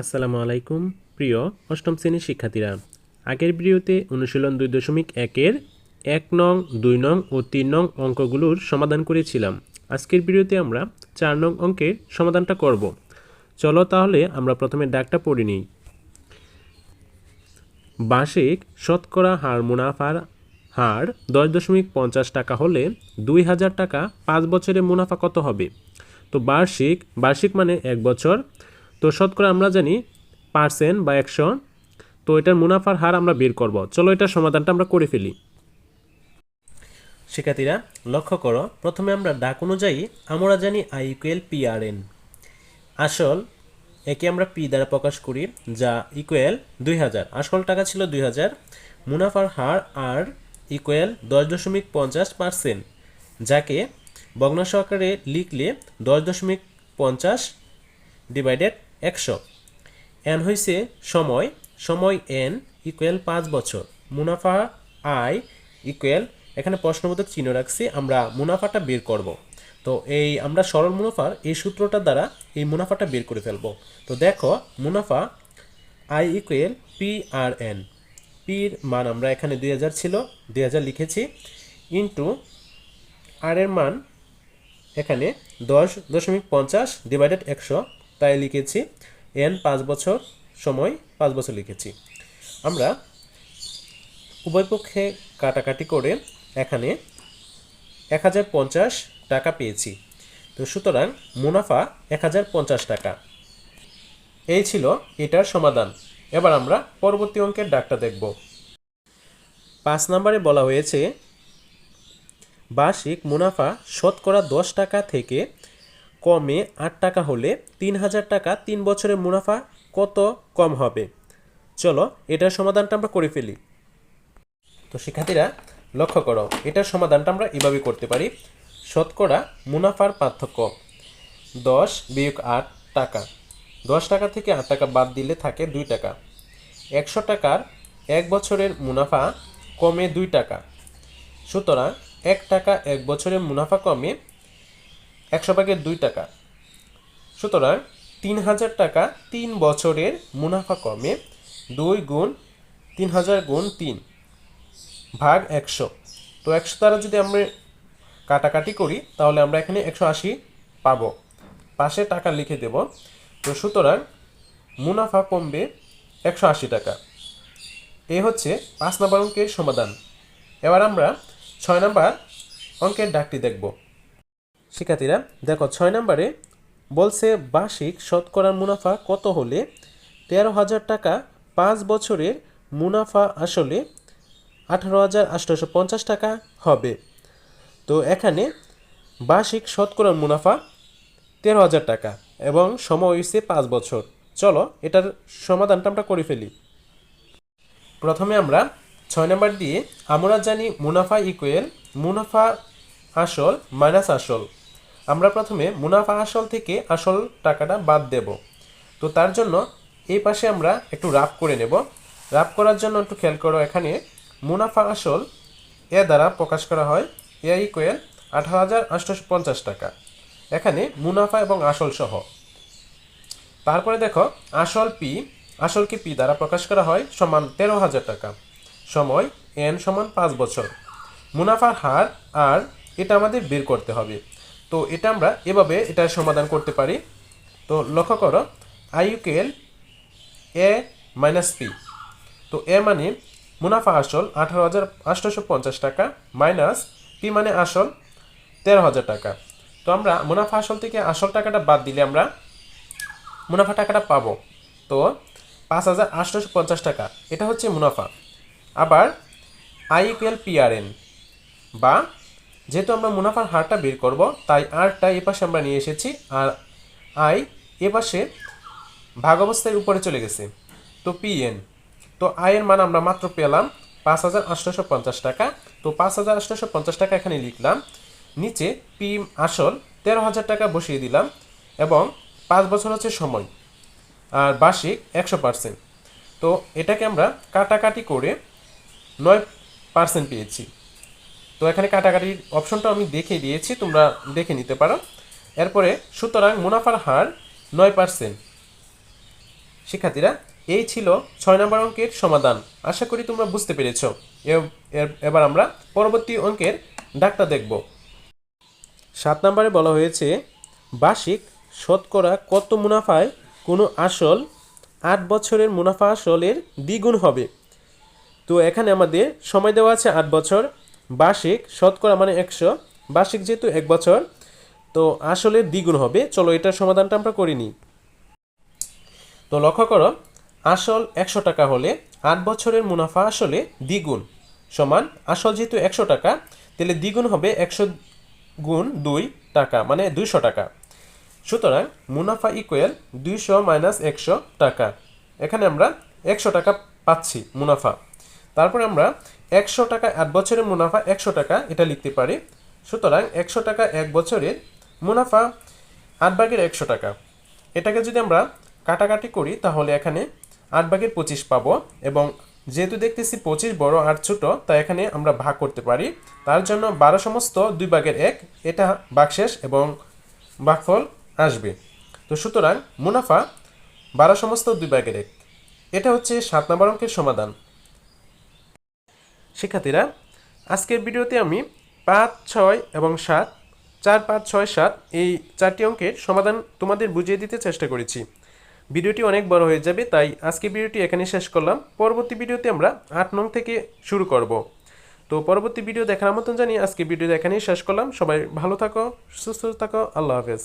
আসসালামু আলাইকুম, প্রিয় অষ্টম শ্রেণির শিক্ষার্থীরা। আগের ভিডিওতে অনুশীলন দুই দশমিক একের এক নং, দুই নং ও তিন নং অঙ্কগুলোর সমাধান করেছিলাম। আজকের ভিডিওতে আমরা চার নং অঙ্কের সমাধানটা করব। চলো তাহলে আমরা প্রথমে ডাকটা পড়ে নিই। বার্ষিক শতকরা হার মুনাফার হার দশ দশমিক পঞ্চাশ টাকা হলে দুই হাজার টাকা পাঁচ বছরে মুনাফা কত হবে? তো বার্ষিক বার্ষিক মানে এক বছর। তো শতকরা আমরা জানি পার্সেন্ট বা একশো তো এটার মুনাফার হার আমরা বের করব। চলো এটার সমাধানটা আমরা করে ফেলি। শিক্ষার্থীরা, লক্ষ্য করো, প্রথমে আমরা ডাক অনুযায়ী আমরা জানি I equal P R N আসল, একে আমরা পি দ্বারা প্রকাশ করি, যা ইকুয়েল দুই হাজার। আসল টাকা ছিল দুই হাজার, মুনাফার হার আর ইকুয়েল দশ দশমিক পঞ্চাশ পার্সেন্ট যাকে ভগ্নাংশ আকারে লিখলে দশ দশমিক পঞ্চাশ ডিভাইডেড একশো। এন হয়েছে সময় সময় এন ইকুয়াল পাঁচ বছর। মুনাফা আই ইকুয়াল এখানে প্রশ্নবোধক চিহ্ন রাখছি, আমরা মুনাফাটা বের করব। তো এই আমরা সরল মুনাফার এই সূত্রটা দ্বারা এই মুনাফাটা বের করে ফেলব। তো দেখো, মুনাফা I equal P R N পির মান আমরা এখানে দুই হাজার ছিল, দুই হাজার লিখেছি। ইন্টু আর এর মান এখানে দশ দশমিক পঞ্চাশ ডিভাইডেড একশো। তাই লিখেছি। এন পাঁচ বছর, সময় পাঁচ বছর লিখেছি। আমরা উভয় পক্ষে কাটাকাটি করে এখানে এক হাজার পঞ্চাশ টাকা পেয়েছি। তো সুতরাং মুনাফা এক হাজার পঞ্চাশ টাকা। এই ছিল এটার সমাধান। এবার আমরা পরবর্তী অঙ্কের ডাকটা দেখব। পাঁচ নম্বরে বলা হয়েছে, বার্ষিক মুনাফা শতকরা দশ টাকা থেকে কমে আট টাকা হলে তিন হাজার টাকা তিন বছরের মুনাফা কত কম হবে? চলো, এটার সমাধানটা আমরা করে ফেলি। তো শিক্ষার্থীরা, লক্ষ্য করো, এটার সমাধানটা আমরা এভাবে করতে পারি। শতকরা মুনাফার পার্থক্য, দশ বিয়োগ আট টাকা। দশ টাকা থেকে আট টাকা বাদ দিলে থাকে দুই টাকা। একশো টাকার এক বছরের মুনাফা কমে দুই টাকা। সুতরাং এক টাকা এক বছরের মুনাফা কমে একশো ভাগের দুই টাকা। সুতরাং তিন হাজার টাকা তিন বছরের মুনাফা কমে দুই গুণ তিন হাজার গুণ তিন ভাগ একশো। তো একশো দ্বারা যদি আমরা কাটাকাটি করি, তাহলে আমরা এখানে একশো আশি পাবো। পাশে টাকা লিখে দেব। তো সুতরাং মুনাফা কমবে একশো আশি টাকা। এ হচ্ছে পাঁচ নম্বর অঙ্কের সমাধান। এবার আমরা ছয় নম্বর অঙ্কের ডাকটি দেখব। শিক্ষার্থীরা, দেখো ছয় নম্বরে বলছে বার্ষিক শতকরার মুনাফা কত হলে? তেরো হাজার টাকা পাঁচ বছরের মুনাফা আসলে আঠারো হাজার আটশোশো পঞ্চাশ টাকা হবে। তো এখানে বার্ষিক শতকরার মুনাফা তেরো হাজার টাকা এবং সময় হয়েছে পাঁচ বছর। চলো এটার সমাধানটা আমরা করে ফেলি। প্রথমে আমরা ছয় নম্বর দিয়ে আমরা জানি মুনাফা ইকুয়েল মুনাফা আসল মাইনাস আসল। আমরা প্রথমে মুনাফা আসল থেকে আসল টাকাটা বাদ দেব। তো তার জন্য এই পাশে আমরা একটু রাফ করে নেব। রাফ করার জন্য একটু খেয়াল করো এখানে মুনাফা আসল এ দ্বারা প্রকাশ করা হয় এ ইকুয়েল আঠারো হাজার পঞ্চাশ টাকা। এখানে মুনাফা এবং আসল সহ। তারপরে দেখো, আসল পি, আসলকে পি দ্বারা প্রকাশ করা হয় সমান তেরো হাজার টাকা। সময় এন সমান পাঁচ বছর। মুনাফার হার আর এটা আমাদের বের করতে হবে। তো এটা আমরা এভাবে এটার সমাধান করতে পারি। তো লক্ষ্য করো আইউকেএল এ মাইনাস পি তো এ মানে মুনাফা আসল আঠারো হাজার আটশোশো পঞ্চাশ টাকা মাইনাস পি মানে আসল তেরো হাজার টাকা। তো আমরা মুনাফা আসল থেকে আসল টাকাটা বাদ দিলে আমরা মুনাফা টাকাটা পাবো। তো পাঁচ হাজার আটশোশো পঞ্চাশ টাকা, এটা হচ্ছে মুনাফা। আবার আই ইকুয়াল পিআরএন বা যেহেতু আমরা মুনাফার হারটা বের করব, তাই আরটা এ পাশে আমরা নিয়ে এসেছি আর আই এ পাশে ভাগ অবস্থায় উপরে চলে গেছে। তো পিএন তো আয়ের মান আমরা মাত্র পেলাম পাঁচ হাজার আটশোশো পঞ্চাশ টাকা। তো পাঁচ হাজার আটশোশো পঞ্চাশ টাকা এখানে লিখলাম। নিচে পি আসল তেরো হাজার টাকা বসিয়ে দিলাম এবং পাঁচ বছর হচ্ছে সময় আর বার্ষিক একশো পার্সেন্ট। তো এটাকে আমরা কাটাকাটি করে নয় পার্সেন্ট পেয়েছি। তো এখানে কাটাকাটির অপশনটা আমি দেখে দিয়েছি, তোমরা দেখে নিতে পারো। এরপরে, সুতরাং মুনাফার হার নয় পার্সেন্ট। শিক্ষার্থীরা, এই ছিল ছয় নম্বর অঙ্কের সমাধান। আশা করি তোমরা বুঝতে পেরেছ। এবার আমরা পরবর্তী অঙ্কের ডাকটা দেখব। সাত নম্বরে বলা হয়েছে, বার্ষিক শতকরা কত মুনাফায় কোনো আসল আট বছরের মুনাফা আসলের দ্বিগুণ হবে? তো এখানে আমাদের সময় দেওয়া আছে আট বছর। বার্ষিক শতকরা মানে একশো। বার্ষিক যেহেতু এক বছর, তো আসলে দ্বিগুণ হবে। চলো এটার সমাধানটা আমরা করিনি। তো লক্ষ্য করো, আসল একশো টাকা হলে আট বছরের মুনাফা আসলে দ্বিগুণ সমান। আসল যেহেতু একশো টাকা, তাহলে দ্বিগুণ হবে একশো গুণ দুই টাকা মানে দুইশো টাকা। সুতরাং মুনাফা ইকুয়াল দুইশো মাইনাস একশো টাকা। এখানে আমরা একশো টাকা পাচ্ছি মুনাফা। তারপরে আমরা একশো টাকা আট বছরের মুনাফা একশো টাকা এটা লিখতে পারি। সুতরাং একশো টাকা এক বছরের মুনাফা আট ভাগের একশো টাকা। এটাকে যদি আমরা কাটাকাটি করি তাহলে এখানে আট ভাগের পঁচিশ পাবো এবং যেহেতু দেখতেছি পঁচিশ বড় আর ছোট, তাই এখানে আমরা ভাগ করতে পারি। তার জন্য বারো সমস্ত দুই ভাগের এক, এটা বাকশেষ এবং ভাগফল আসবে। তো সুতরাং মুনাফা বারো সমস্ত দুই ভাগের এক। এটা হচ্ছে সাত নম্বর অঙ্কের সমাধান। শিক্ষার্থীরা, আজকের ভিডিওতে আমি পাঁচ ছয় এবং সাত, চার পাঁচ ছয় সাত এই চারটি অঙ্কের সমাধান তোমাদের বুঝিয়ে দিতে চেষ্টা করেছি। ভিডিওটি অনেক বড় হয়ে যাবে, তাই আজকে ভিডিওটি এখানে শেষ করলাম। পরবর্তী ভিডিওতে আমরা আট নং থেকে শুরু করব। তো পরবর্তী ভিডিও দেখার মতন জানিয়ে আজকে ভিডিও এখানেই শেষ করলাম। সবাই ভালো থাকো, সুস্থ থাকো, আল্লাহ হাফেজ।